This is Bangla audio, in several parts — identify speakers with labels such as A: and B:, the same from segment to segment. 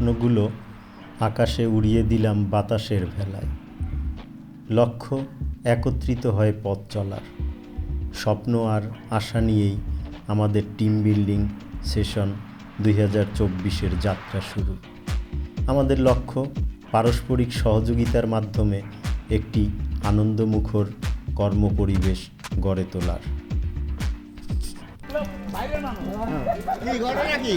A: স্বপ্নগুলো আকাশে উড়িয়ে দিলাম বাতাসের ভেলায়। লক্ষ্য একত্রিত হয় পথ চলার। স্বপ্ন আর আশা নিয়েই আমাদের টিম বিল্ডিং সেশন দুই হাজার চব্বিশের যাত্রা শুরু। আমাদের লক্ষ্য পারস্পরিক সহযোগিতার মাধ্যমে একটি আনন্দমুখর কর্মপরিবেশ গড়ে তোলার।
B: কি ঘটনা কি?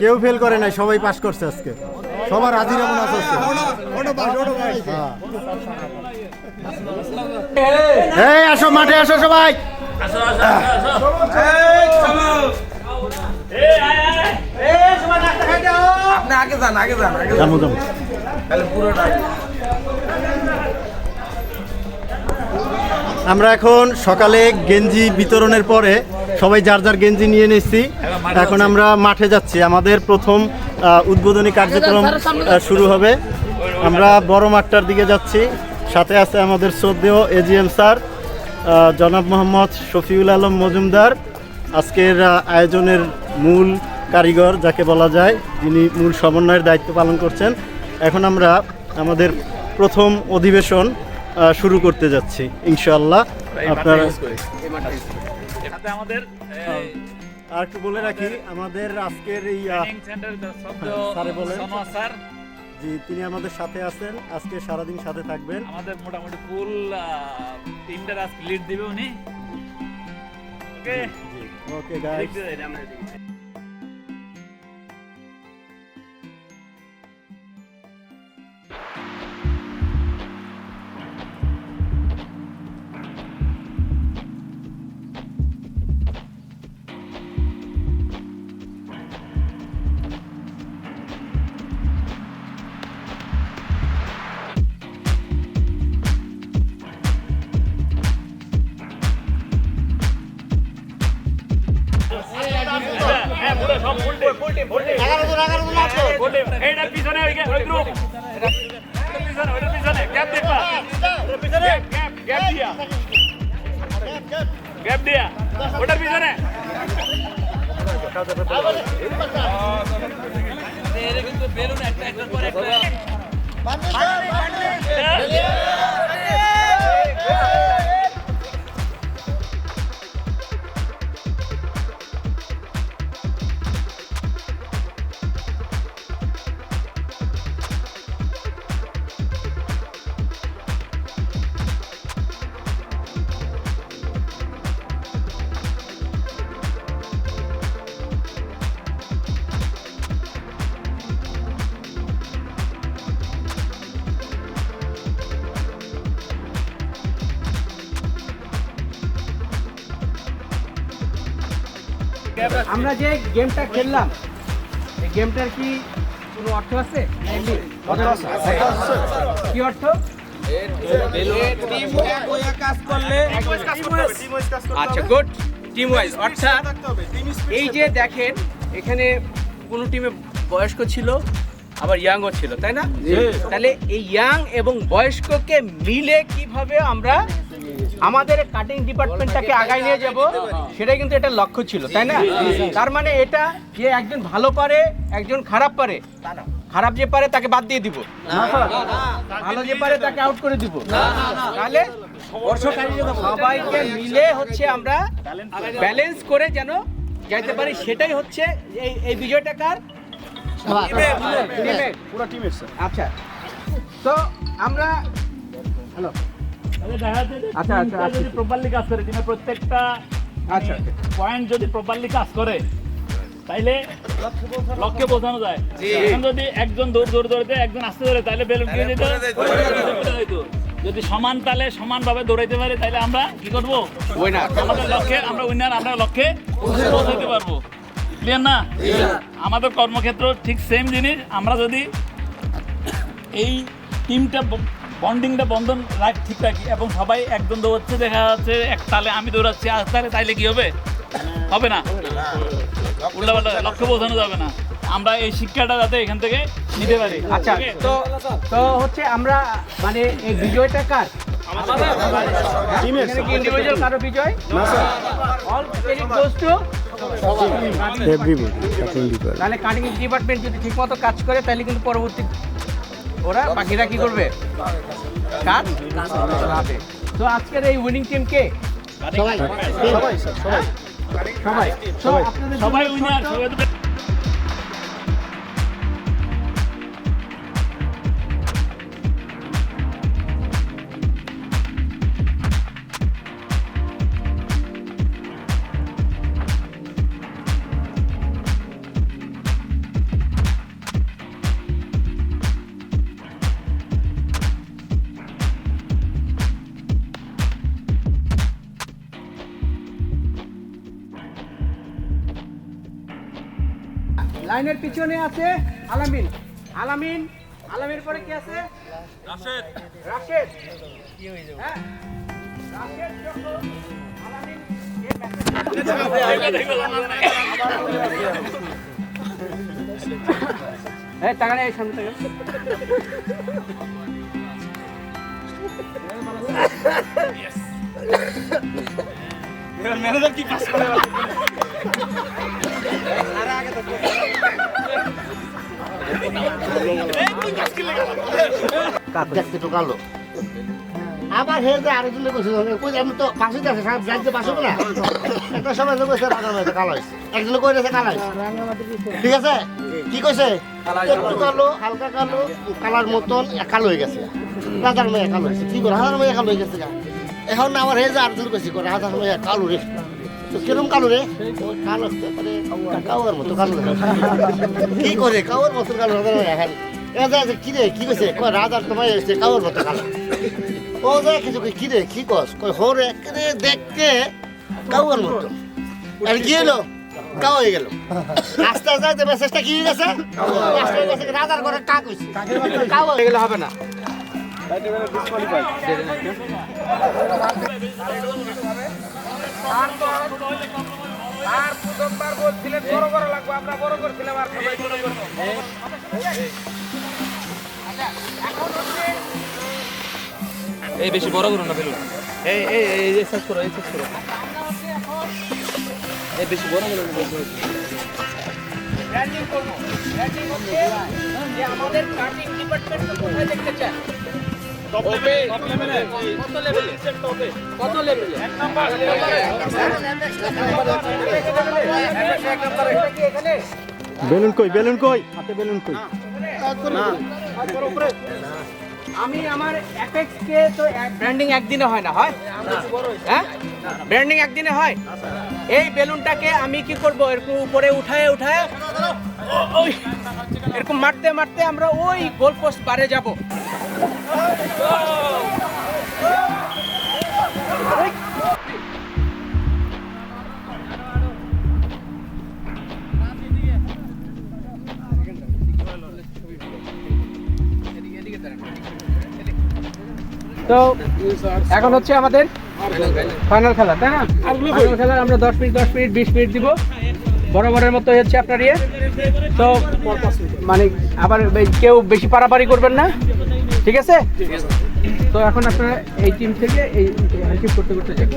C: কেউ ফেল করে নাই, সবাই পাস করছে আজকে। সবার হাজিরা মনে আছে এই, আসো, মাঠে আসো সবাই। আমরা এখন সকালে গেঞ্জি বিতরণের পরে সবাই যার যার গেঞ্জি নিয়ে নিচ্ছি এখন আমরা মাঠে যাচ্ছি। আমাদের প্রথম উদ্বোধনী কার্যক্রম শুরু হবে। আমরা বড় মাঠটার দিকে যাচ্ছি। সাথে আছে আমাদের শ্রদ্ধেয় এজিএম স্যার জনাব মোহাম্মদ শফিউল আলম মজুমদার। আজকের আয়োজনের মূল কারিগর যাকে বলা যায় যিনি মূল সমন্বয়ের দায়িত্ব পালন করছেন। এখন আমরা আমাদের প্রথম অধিবেশন শুরু করতে যাচ্ছি ইনশাল্লাহ আপনারা
D: আমাদের
C: আর একটু বলে রাখি আমাদের আজকের এই
D: শব্দ
C: স্যারে জি তিনি আমাদের সাথে আছেন। আজকে সারাদিন সাথে থাকবেন।
D: আমাদের মোটামুটি ফুল টিমটার আজকে লিড দিবে উনি। ওকে
C: ওকে গাইস
D: পিছনে ওই ওই গ্রুপ পিছনে ওইটা পিছনে গ্যাপ দেখবা পিছনে গ্যাপ
E: গেমটা খেললাম। এই গেমটার কি কোনো অর্থ আছে? কি অর্থ
F: টিম এক কাজ করলে
E: আচ্ছা গুড টিম ওয়াইজ অর্থাৎ এই যে দেখেন এখানে কোনো টিমে বয়স্ক ছিল আবার ইয়াংও ছিল তাই না? তাহলে এই ইয়াং এবং বয়স্ককে মিলে কীভাবে আমরা আমাদের কাটিং ডিপার্টমেন্টটাকে আগায় নিয়ে যাব সেটাই কিন্তু এটা লক্ষ্য ছিল তাই না? তার মানে এটা যে একজন ভালো পারে একজন খারাপ পারে খারাপ যে পারে তাকে বাদ দিয়ে দিব। ভালো যে পারে তাকে আউট করে দিব। তাহলে সবাইকে মিলে হচ্ছে আমরা ব্যালেন্স করে যেন যাইতে পারি। সেটাই হচ্ছে এই এই বিজয়টা কার? টিমের আচ্ছা। তো আমরা হ্যালো। আচ্ছা, আচ্ছা, আচ্ছা।
D: যদি প্রপারলি কাজ করে টিমের প্রত্যেকটা
E: আচ্ছা
D: পয়েন্ট যদি প্রপারলি কাজ করে তাইলে লক্ষ্যে পৌঁছানো যায়। এখন যদি একজন দৌড় দৌড় দৌড়তে একজন আসতে ধরে তাহলে বেলুন দিয়ে দিত। যদি সমান তালে সমানভাবে দৌড়াইতে পারি তাহলে আমরা কি করব। আমাদের লক্ষ্যে আমরা উইনার আমরা লক্ষ্যে পৌঁছাতে পারব। ক্লিয়ার না? আমাদের কর্মক্ষেত্র ঠিক সেম জিনিস। আমরা যদি এই টিমটা বন্ডিংটা বন্ধন রাখ ঠিক রাখি এবং সবাই একজন দৌড়াচ্ছে দেখা যাচ্ছে এক তালে আমি দৌড়াচ্ছি আজ তালে তাইলে কি হবে? হবে না। উল্টাপাল্টা লক্ষ্যে পৌঁছানো যাবে না। আমরা এই শিক্ষাটা যাতে এখান থেকে নিতে পারি।
E: আচ্ছা তো তো হচ্ছে আমরা মানে এই বিজয়টা কার? ইন্ডিভিজুয়াল কারও বিজয়? অল ক্রেডিট গোস টু তাহলে কাটিং ডিপার্টমেন্ট যদি ঠিকমতো কাজ করে তাহলে কিন্তু পরবর্তী ওরা বাকিরা কি করবে? কাজ চালাবে। তো আজকের এই উইনিং টিম কে? সবাই। সবাই সবাই। আপনাদের
D: সবাই।
E: জন্য
D: উইনার
E: লাইনের পিছনে আছে আলামিন। আলামিন আলামিন পরে কি আছে? রাশেদ। রাশেদ। হ্যাঁ রাশেদ যখন আলামিন এই ম্যাচে- এই টাকা
B: দেখতে তো কালো। আবার হে যে আরেকজন কইছে কই আমি তো পাশে আছে সাহেব যাইতে পাশে না? একটা সময় তো কইছে কালো হইছে একজন কই দিয়েছে কালো হইছে ঠিক আছে? কি কইছে? একটু কালো হালকা কালো কালার মতন এক কালো হয়ে গেছে। রাজার মেয়ে কালো হয়েছে। কি করে হাজার মেয়ে কালো হয়ে গেছে গা। এখন আমার হে যে আরেকজন কইছে করে হাজার মেয়ে কালো রে তো কিরম কালো রে কালো হতে পারে কাউয়ার মতো কালো কি করে? কাউয়ার মতো কালো এখন যে কি রে? কি কইছে? কয় রাজার তোমার এসে কাউয়ার মতো কালো ও যে কিছু কি রে? কি কস? কই হরে রে দেখতে কাউয়ার মতো। আর কি হলো কাউ হয়ে গেল। আস্তে আস্তে মেসেজটা কি হয়ে গেছে? আস্তে হয়ে রাজার ঘরে কাক হইছে। কাউ হয়ে
E: এগুলো হবে না
F: আর প্রথমবার বলছিলেন বড় বড় লাগবে আমরা বড় করছিলাম আর সবাই ছোট করব
G: এই বেশি বড় করো না বেলুন। এই এই এই করো এই করো। এই বেশি বড় করো না
E: ব্র্যান্ডিং করব। ব্র্যান্ডিং হচ্ছে যে আমাদের কাটিং ডিপার্টমেন্ট কোথায় দেখতে চান কত লেভেলে কত লেভেলে এক নাম্বার
C: বেলুন কই বেলুন কই? হাতে বেলুন কই?
E: আমি আমার অ্যাপেক্স কে তো ব্র্যান্ডিং একদিনে হয় না হয়? হ্যাঁ? ব্র্যান্ডিং একদিনে হয়? এই বেলুনটাকে আমি কি করব? এরকম উপরে উঠায় উঠায়? ওই এরকম মারতে মারতে আমরা ওই গোল পোস্ট পারে যাব। তো এখন হচ্ছে আমাদের ফাইনাল খেলা তাই না? ফাইনাল খেলা আমরা দশ মিনিট দশ মিনিট বিশ মিনিট দিব। বরাবরের মতো হচ্ছে আপনার ইয়ে। তো মানে আবার কেউ বেশি পারাপারি করবেন না। ঠিক আছে? তো এখন আপনারা এই টিম থেকে এই হ্যান্ডশিপ করতে করতে যাবেন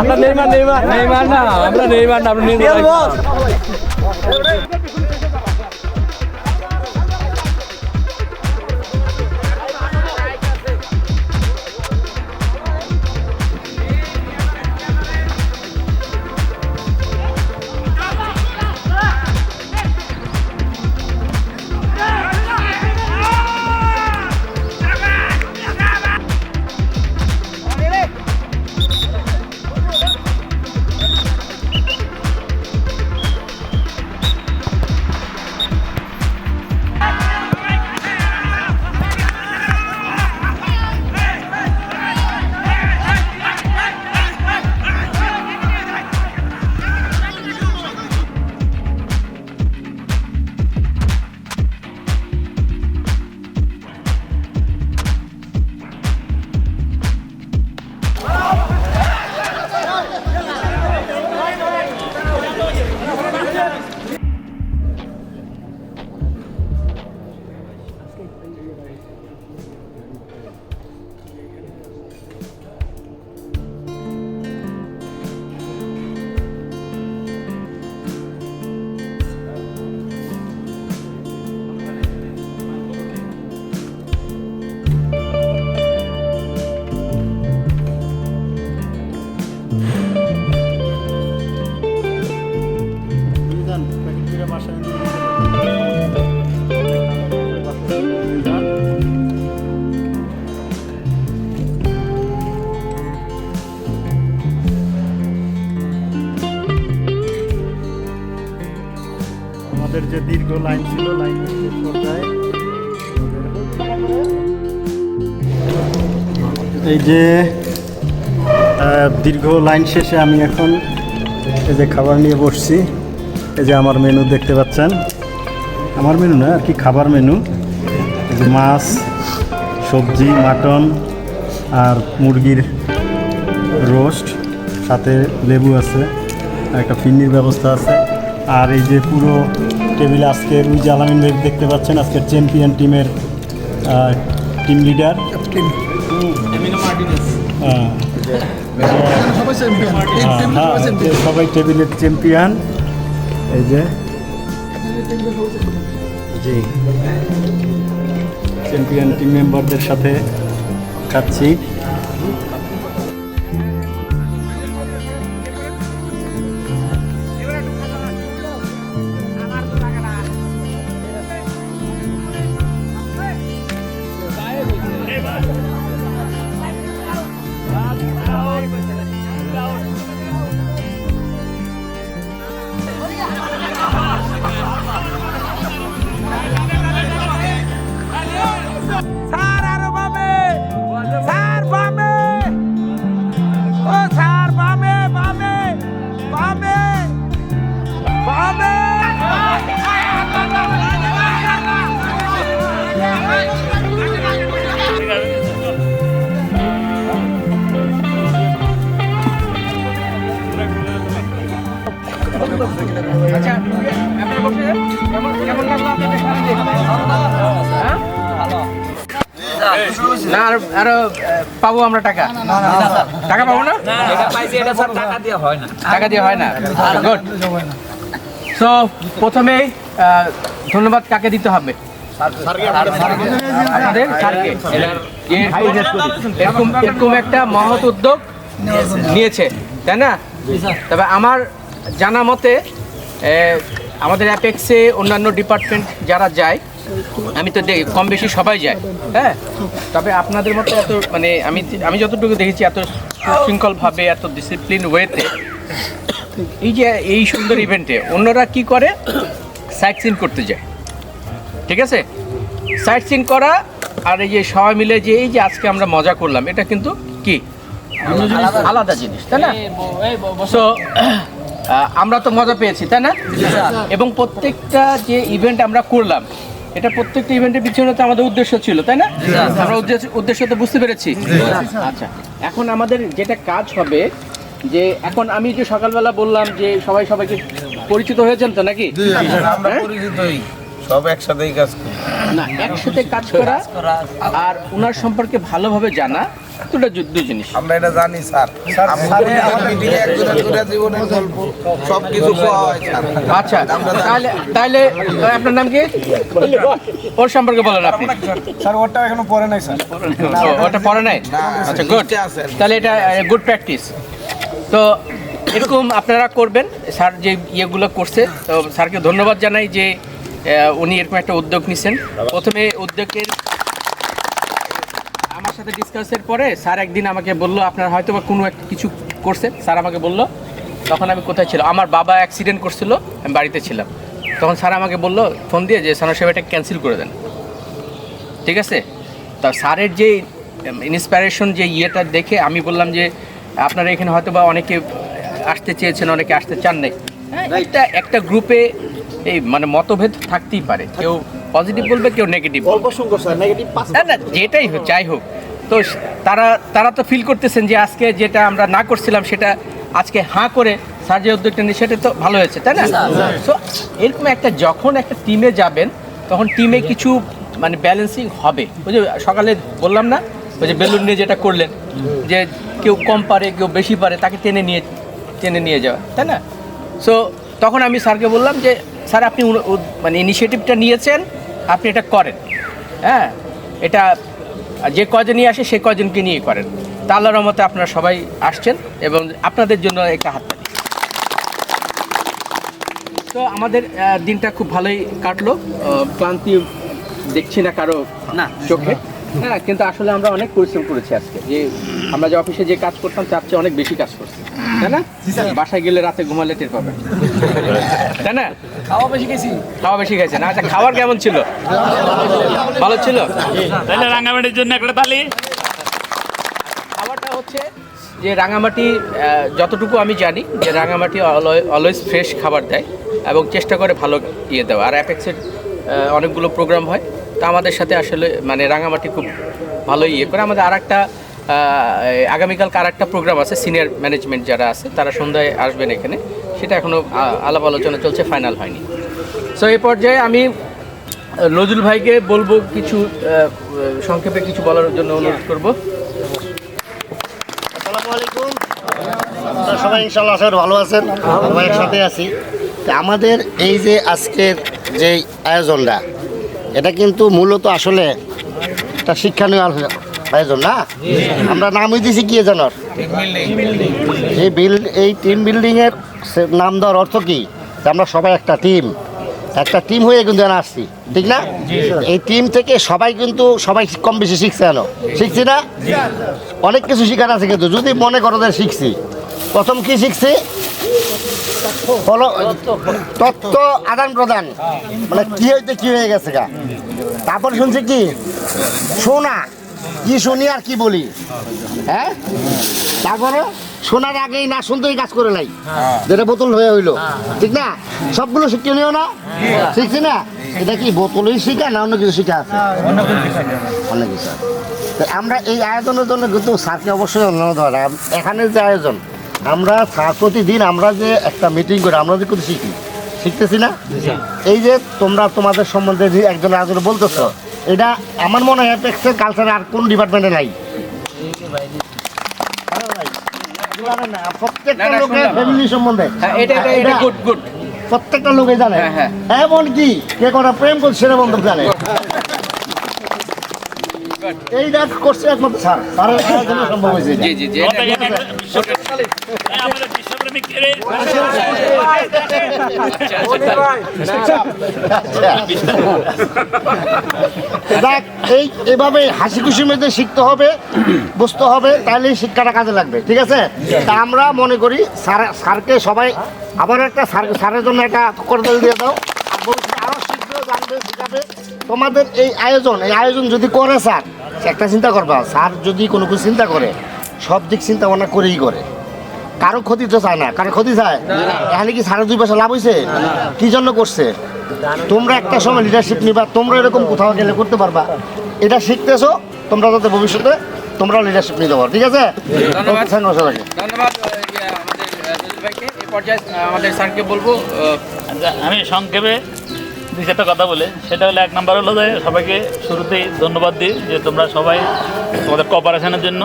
G: আমরা নেইমার নেইমার। নেইমার না আমরা নেইমার না আমরা নেইমার
C: এই যে দীর্ঘ লাইন শেষে আমি এখন এই যে খাবার নিয়ে বসছি। এই যে আমার মেনু দেখতে পাচ্ছেন। আমার মেনু না, আর কি খাবার মেনু? এই যে মাছ, সবজি, মাটন আর মুরগির রোস্ট, সাথে লেবু আছে একটা ফিন্নির ব্যবস্থা আছে। আর এই যে পুরো টেবিলে আজকে যে আলামিন দেখতে পাচ্ছেন, আজকের চ্যাম্পিয়ন টিমের টিম লিডার সবাই টেবিলের চ্যাম্পিয়ন এই যে। জি। চ্যাম্পিয়ন টিম মেম্বারদের সাথে খাচ্ছি।
E: পাবো আমরা টাকা? টাকা পাবো না? টাকা দিয়ে হয় না। গুড সো প্রথমেই ধন্যবাদ কাকে দিতে হবে? আপনাদের। স্যারকে। এরকম এরকম একটা মহৎ উদ্যোগ নিয়েছে তাই না? তবে আমার জানা মতে আমাদের অ্যাপেক্সে অন্যান্য ডিপার্টমেন্ট যারা যায় আমি তো দেখি কম বেশি সবাই যায়। হ্যাঁ? তবে আপনাদের মতো এত মানে আমি আমি যতটুকু দেখেছি এত শৃঙ্খলভাবে এত ডিসিপ্লিন ওয়েতে এই যে এই সুন্দর ইভেন্টে অন্যরা কি করে? সাইট সিন করতে যায়। ঠিক আছে? সাইট সিন করা আর এই যে সবাই মিলে যে এই যে আজকে আমরা মজা করলাম এটা কিন্তু কি? আলাদা জিনিস। তাই না? সো আমরা তো মজা পেয়েছি তাই না? এবং প্রত্যেকটা যে ইভেন্ট আমরা করলাম এটা প্রত্যেকটা ইভেন্টের পিছনে তো আমাদের উদ্দেশ্য ছিল তাই না? আমরা উদ্দেশ্য তো বুঝতে পেরেছি। আচ্ছা এখন আমাদের যেটা কাজ হবে যে এখন আমি যে সকালবেলা বললাম যে সবাই সবাইকে পরিচিত হয়েছেন তো নাকি? হ্যাঁ?
F: সব একসাথেই কাজ করি।
E: না একসাথে কাজ করা আর ওনার সম্পর্কে ভালোভাবে জানা। দুটো দুই জিনিস।
F: আমরা এটা জানি স্যার। জীবনের গল্প সব কিছু স্যার।
E: আচ্ছা তাহলে তাহলে আপনার নাম কি? ওর সম্পর্কে বলেন আপনি।
F: স্যার। ওটা এখনও পরে নাই স্যার।
E: ওটা পড়ে নাই? আচ্ছা গুড। তাহলে এটা গুড প্র্যাকটিস তো এরকম আপনারা করবেন। স্যার যে ইয়েগুলো করছে তো স্যারকে ধন্যবাদ জানাই যে উনি এরকম একটা উদ্যোগ নিছেন। প্রথমে উদ্যোগের সাথে ডিসকাসের পরে স্যার একদিন আমাকে বলল আপনার হয়তো বা কোনো একটা কিছু করছেন? স্যার আমাকে বলল তখন আমি কোথায় ছিলাম? আমার বাবা অ্যাক্সিডেন্ট করছিল আমি বাড়িতে ছিলাম। তখন স্যার আমাকে বলল ফোন দিয়ে যে সানো সেবাটা ক্যান্সেল করে দেন। ঠিক আছে? তা স্যারের যে ইন্সপিরেশন যে ইয়েটা দেখে আমি বললাম যে আপনারা এখানে হয়তো বা অনেকে আসতে চেয়েছেন অনেকে আসতে চান নাই। হ্যাঁ, একটা একটা গ্রুপে এই মানে মতভেদ থাকতেই পারে। কেউ পজিটিভ বলবে কেউ নেগেটিভ
C: অল্প সংখ্যক নেগেটিভ
E: না না যেটাই হোক যাই হোক। তো তারা তারা তো ফিল করতেছেন যে আজকে যেটা আমরা না করছিলাম সেটা আজকে হাঁ করে স্যার যে উদ্যোগটা নিয়ে সেটা তো ভালো হয়েছে তাই না? সো এরকম একটা যখন একটা টিমে যাবেন তখন টিমে কিছু মানে ব্যালেন্সিং হবে। ওই যে সকালে বললাম না ওই যে বেলুন নিয়ে যেটা করলেন যে কেউ কম পারে কেউ বেশি পারে তাকে টেনে নিয়ে টেনে নিয়ে যাওয়া তাই না? সো তখন আমি স্যারকে বললাম যে স্যার আপনি মানে ইনিশিয়েটিভটা নিয়েছেন আপনি এটা করেন। হ্যাঁ? এটা যে কজনই আসে সে কজনকে নিয়ে করেন। তা আল্লাহর রহমতে আপনারা সবাই আসছেন এবং আপনাদের জন্য একটা হাত তো আমাদের দিনটা খুব ভালোই কাটলো। ক্লান্তি দেখছি না কারও, না, চোখে। হ্যাঁ কিন্তু আসলে আমরা অনেক পরিশ্রম করেছি আজকে। যে আমরা যে অফিসে যে কাজ করতাম তার চেয়ে অনেক বেশি কাজ করছি। তাই না? বাসায় গেলে রাতে ঘুমালে টের পাবেন। তাই না?
G: খাওয়া বেশি গেছি
E: খাওয়া বেশি খাইছেন আচ্ছা খাবার কেমন ছিল? ভালো ছিল?
D: তাহলে রাঙ্গামাটির জন্য একটা তালি
E: খাবারটা হচ্ছে যে রাঙামাটি যতটুকু আমি জানি যে রাঙামাটি অলওয়েজ ফ্রেশ খাবার দেয় এবং চেষ্টা করে ভালো ইয়ে দেওয়া। আর অ্যাপেক্সের অনেকগুলো প্রোগ্রাম হয়। তা আমাদের সাথে আসলে মানে রাঙামাটি খুব ভালো ইয়ে করে। আমাদের আর একটা আগামীকালকে আর একটা প্রোগ্রাম আছে সিনিয়র ম্যানেজমেন্ট যারা আছে, তারা সন্ধ্যায় আসবেন এখানে। সেটা এখনও আলাপ আলোচনা চলছে ফাইনাল হয়নি। সো এই পর্যায়ে আমি নজরুল ভাইকে বলব কিছু সংক্ষেপে কিছু বলার জন্য অনুরোধ করব।
B: সবাই ইনশাল্লাহ আশা ভালো আছেন। সবাই একসাথে আছি। আমাদের এই যে আজকের যে আয়োজনটা এটা কিন্তু মূলত আসলে একটা শিক্ষণীয় আয়োজন না? আমরা নামই দিছি কি জানার এই বিল এই টিম বিল্ডিংয়ের নাম দেওয়ার অর্থ কি? যে আমরা সবাই একটা টিম একটা টিম হয়ে কিন্তু এখানে আসছি। ঠিক না? এই টিম থেকে সবাই কিন্তু সবাই কম বেশি শিখছে কেন শিখছি না? অনেক কিছু শেখার আছে কিন্তু। যদি মনে করো যে শিখছি, প্রথম কি শিখছি? তত্ত্ব আদান প্রদান। মানে কি হইতে কি হয়ে গেছে গা? তারপর শুনছি কি? শোনা কি শুনি আর কি বলি? হ্যাঁ? তারপরে শোনার আগেই না শুনতেই কাজ করে নাই যেটা বোতল হয়ে হইল। ঠিক না? সবগুলো শিক্ষণীয় না। শিখছি না? এটা কি বোতলই শিখা না অন্য কিছু শিখা আছে? অনেক কিছু আমরা এই আয়োজনের জন্য কিন্তু স্যারকে অবশ্যই ধন্যবাদ। দেওয়া এখানে যে আয়োজন আমরা প্রতিদিন আমরা যে একটা মিটিং করি আমরা যে কিছু শিখি। শিখতেছি না? এই যে তোমরা তোমাদের সম্বন্ধে যে একজন আয়োজন বলতেছো এটা আমার মনে হয় অ্যাপেক্সের কালচারে আর কোন ডিপার্টমেন্টে নাই। প্রত্যেকটা লোকের ফ্যামিলি সম্বন্ধে।
E: হ্যাঁ
B: প্রত্যেকটা লোকে জানে।
E: হ্যাঁ, হ্যাঁ।
B: এমন কি কে কোনা প্রেম করছে সেটা বন্ধু জানে। এইটা করছে একমাত্র স্যার স্যারের আয়োজনে সম্ভব হয়েছে।
E: জি জি জি
D: আমাদের বিশ্বপ্রেমিক- আমাদের বিশ্বপ্রেমিক কে রে?
B: দেখ এই এভাবে হাসি খুশির মধ্যে শিখতে হবে বুঝতে হবে তাহলে শিক্ষাটা কাজে লাগবে ঠিক আছে? তা আমরা মনে করি স্যার স্যারকে সবাই আবার একটা স্যার স্যারের জন্য একটা করতাল দিয়ে দাও। আর আরও শিখবে জানবে শিখাবে তোমাদের এই আয়োজন এই আয়োজন যদি করে স্যার একটা চিন্তা করবা স্যার যদি কোনো কিছু চিন্তা করে সব দিক চিন্তা ভাবনা করেই করে। কারও ক্ষতি তো চায় না কারও ক্ষতি চায়। এখানে কি সাড়ে দুই পয়সা লাভ হয়েছে কি জন্য করছে? তোমরা একটা সময় লিডারশিপ নিবা তোমরা এরকম কোথাও গেলে করতে পারবা। এটা শিখতেছো তোমরা যাতে ভবিষ্যতে তোমরাও লিডারশিপ নিতে পারো ঠিক আছে?
E: ধন্যবাদ। ইয়ে, আমাদের পর্যায়ে আমাদের স্যারকে বলব
D: আমি সংক্ষেপে দুই চারটা কথা বলে। সেটা হলো এক নাম্বার হলো যে সবাইকে শুরুতেই ধন্যবাদ দিই যে তোমরা সবাই তোমাদের কপারেশনের জন্য,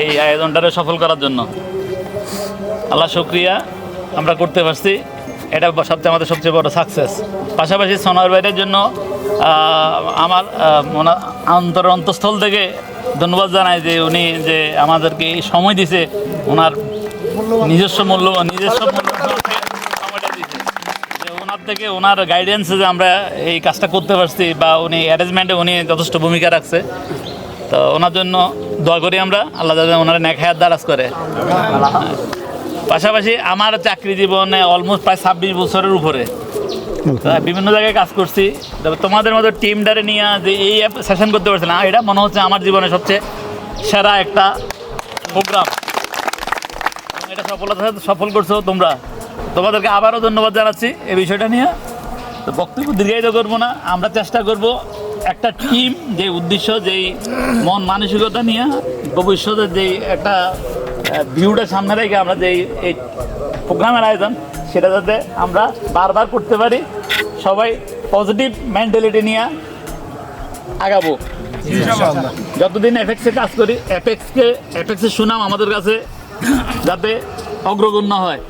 D: এই আয়োজনটারে সফল করার জন্য। আল্লাহ শুক্রিয়া, আমরা করতে পারছি। এটা সবচেয়ে আমাদের সবচেয়ে বড় সাকসেস পাশাপাশি সোনার বাইরের জন্য আমার অন্তর অন্তঃস্থল থেকে ধন্যবাদ জানাই যে উনি যে আমাদেরকে এই সময় দিছে, ওনার নিজস্ব মূল্য নিজস্ব মূল্য সময়টা দিছে যে ওনার থেকে ওনার গাইডেন্সে যে আমরা এই কাজটা করতে পারছি বা উনি অ্যারেঞ্জমেন্টে উনি যথেষ্ট ভূমিকা রাখছে, তো ওনার জন্য দোয়া করি আমরা, আল্লাহ যাতে ওনার ন্যাক হায়াত দারাজ করে। পাশাপাশি আমার চাকরি জীবনে অলমোস্ট প্রায় ছাব্বিশ বছরের উপরে। বিভিন্ন জায়গায় কাজ করছি তোমাদের মতো টিমটারে নিয়ে যে এই সেশন করতে পারছিলাম এটা মনে হচ্ছে আমার জীবনে সবচেয়ে সেরা একটা প্রোগ্রাম এটা সফলতার সাথে সফল করছ তোমরা। তোমাদেরকে আবারও ধন্যবাদ জানাচ্ছি এই বিষয়টা নিয়ে। তো বক্তব্য দীর্ঘায়িত করব না আমরা চেষ্টা করব একটা টিম যে উদ্দেশ্য যেই মন মানসিকতা নিয়ে ভবিষ্যতে যেই একটা ভিউটা সামনে রেখে আমরা যেই এই প্রোগ্রামের আয়োজন সেটা যাতে আমরা বারবার করতে পারি সবাই পজিটিভ মেন্টালিটি নিয়ে আগাবো। যতদিন এফেক্সে কাজ করি এফেক্সকে এফেক্সের সুনাম আমাদের কাছে যাতে অগ্রগণ্য হয়।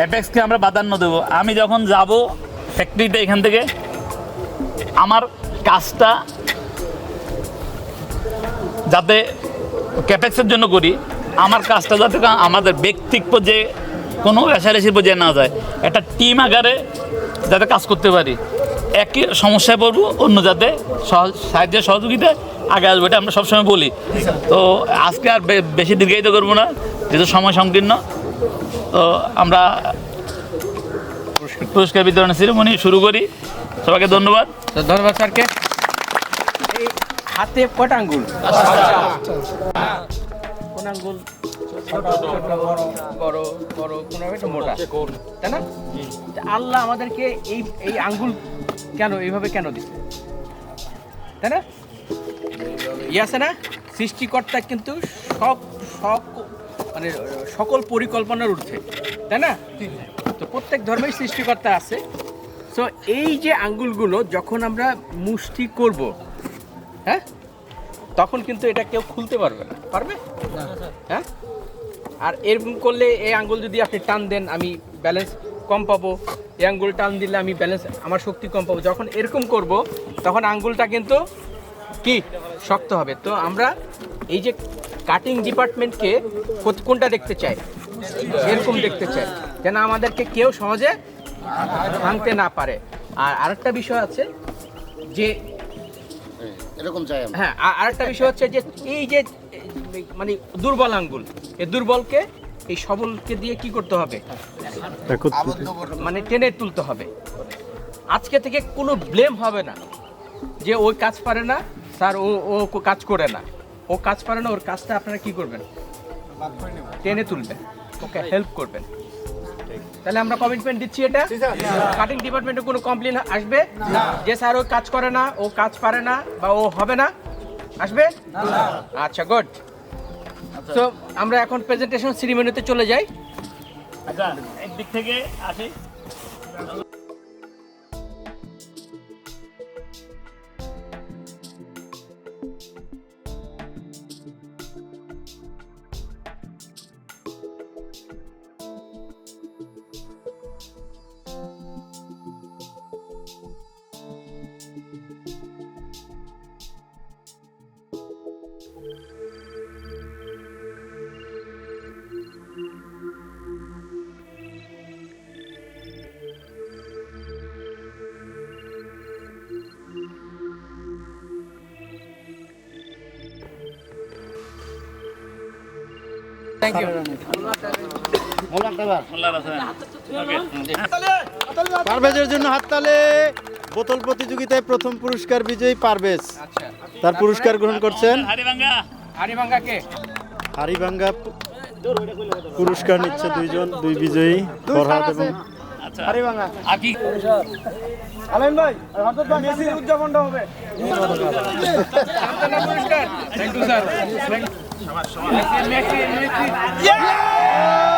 D: এফেক্সকে আমরা প্রাধান্য দেবো। আমি যখন যাব ফ্যাক্টরিতে এখান থেকে, আমার কাজটা যাতে ক্যাপেক্সের জন্য করি, আমার কাজটা যাতে আমাদের ব্যক্তিক পর্যায়ে কোনো রেশারেশি পর্যায়ে না যায়, একটা টিম আকারে যাতে কাজ করতে পারি। একই সমস্যায় পড়ব, অন্য যাতে সাহায্য সহযোগিতা আগে আসব, এটা আমরা সবসময় বলি। তো আজকে আর বেশি দীর্ঘায়িত করব না, যেহেতু সময় সংকীর্ণ। তো আমরা পুরস্কার বিতরণের সেরেমনি শুরু করি। সবাইকে ধন্যবাদ।
E: তো ধন্যবাদ স্যারকে। হাতে কটা আঙ্গুল? কোন আঙ্গুল? ছোট ছোট বড় বড় বড় কোন একটু মোটা। তাই না? আল্লাহ আমাদেরকে এই এই আঙ্গুল কেন এইভাবে কেন দিচ্ছে তাই না? ইয়ে আছে না? সৃষ্টিকর্তা কিন্তু সব সব মানে সকল পরিকল্পনার ঊর্ধ্বে, তাই না? তো প্রত্যেক ধর্মেই সৃষ্টিকর্তা আছে। সো এই যে আঙ্গুলগুলো, যখন আমরা মুষ্টি করব হ্যাঁ? তখন কিন্তু এটা কেউ খুলতে পারবে না। পারবে? হ্যাঁ? আর এরকম করলে এই আঙ্গুল যদি আপনি টান দেন, আমি ব্যালেন্স কম পাবো। এই আঙ্গুল টান দিলে আমি ব্যালেন্স আমার শক্তি কম পাবো। যখন এরকম করব, তখন আঙ্গুলটা কিন্তু কি? শক্ত হবে। তো আমরা এই যে কাটিং ডিপার্টমেন্টকে কোনটা দেখতে চায়? এরকম দেখতে চায় যেন আমাদেরকে কেউ সহজে ভাঙতে না পারে। আর আরেকটা বিষয় আছে যে
B: এরকম চাই
E: হ্যাঁ আর আরেকটা বিষয় হচ্ছে যে এই যে মানে দুর্বল আঙ্গুল এই দুর্বলকে এই সবলকে দিয়ে কি করতে হবে? মানে টেনে তুলতে হবে। আজকে থেকে কোনো ব্লেম হবে না যে ওই কাজ পারে না স্যার ও ও কাজ করে না। ও কাজ পারে না ওর কাজটা আপনারা কি করবেন? টেনে তুলবেন। ওকে হেল্প করবেন। তাহলে আমরা কমিটমেন্ট দিচ্ছি এটা। কাটিং ডিপার্টমেন্টে কোনো কমপ্লেন আসবে? যে স্যার ও কাজ করে না ও কাজ পারে না বা ও হবে না আসবে? আচ্ছা গুড তো আমরা এখন প্রেজেন্টেশন সিরিমনিতে চলে যাই।
D: আচ্ছা একদিক থেকে আসি।
E: থ্যাংক ইউ
C: পারভেজের জন্য হাততালে। বোতল প্রতিযোগিতায় প্রথম পুরস্কার বিজয়ী পারভেজ।
E: আচ্ছা
C: তার পুরস্কার গ্রহণ করছেন হারিভাঙ্গা পুরস্কার নিচ্ছে দুইজন দুই বিজয়ী ফরহাদ এবং
D: আচ্ছা আর কি
E: সান্ত্বনা পুরস্কার থ্যাংক